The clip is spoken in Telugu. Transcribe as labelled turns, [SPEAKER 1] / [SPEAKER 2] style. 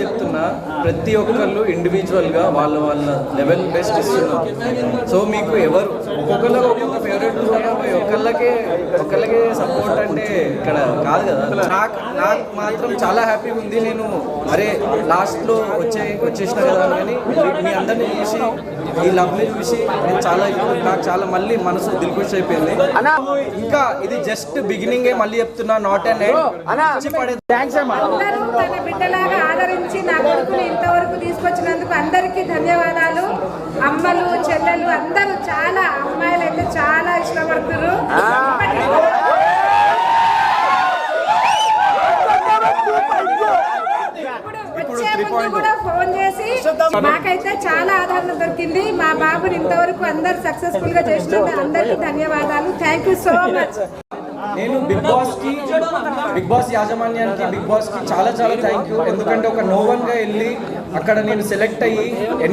[SPEAKER 1] చెప్తున్నా ప్రతి ఒక్కళ్ళు ఇండివిజువల్గా వాళ్ళ వాళ్ళ లెవెల్ బెస్ట్ ఇస్తున్నారు. సో మీకు ఎవరు ఒక్కొక్కరికి ఒక్కొక్క ఫేవరెట్ ఉంటారు ఒకళ్ళకే ఒకళ్ళకే సపోర్ట్ అంటే ఇక్కడ కాదు కదా. నాకు నాకు మాత్రం చాలా హ్యాపీగా ఉంది. నేను అరే లాస్ట్లో వచ్చే వచ్చేసిన కదా అని మీ- అందరిని చూసి ఈ లవ్ని చూసి నేను చాలా నాకు చాలా మళ్ళీ మనసు దిల్కుష్ అయిపోయింది. ఇంకా ఇది జస్ట్ బిగినింగే మళ్ళీ చెప్తున్నా నాట్ అండ్ థ్యాంక్స్ అమ్మా
[SPEAKER 2] నా కొడుకుని ఇంతవరకు తీసుకొచ్చినందుకు అందరికీ ధన్యవాదాలు. అమ్మలు చెల్లెలు అందరూ చాలా అమ్మాయిలు అయితే చాలా ఇష్టపడుతున్నారు. కూడా ఫోన్ చేసి మాకైతే చాలా ఆదరణ దొరికింది. మా బాబుని ఇంతవరకు అందరు సక్సెస్ఫుల్గా చేసిన అందరికీ ధన్యవాదాలు. థ్యాంక్ యూ సో మచ్
[SPEAKER 1] నేను బిగ్ బాస్కి బిగ్ బాస్ యాజమాన్యానికి బిగ్ బాస్కి చాలా చాలా థ్యాంక్ యూ ఎందుకంటే ఒక నోవన్గా వెళ్ళి అక్కడ నేను సెలెక్ట్ అయ్యి ఎనిమిది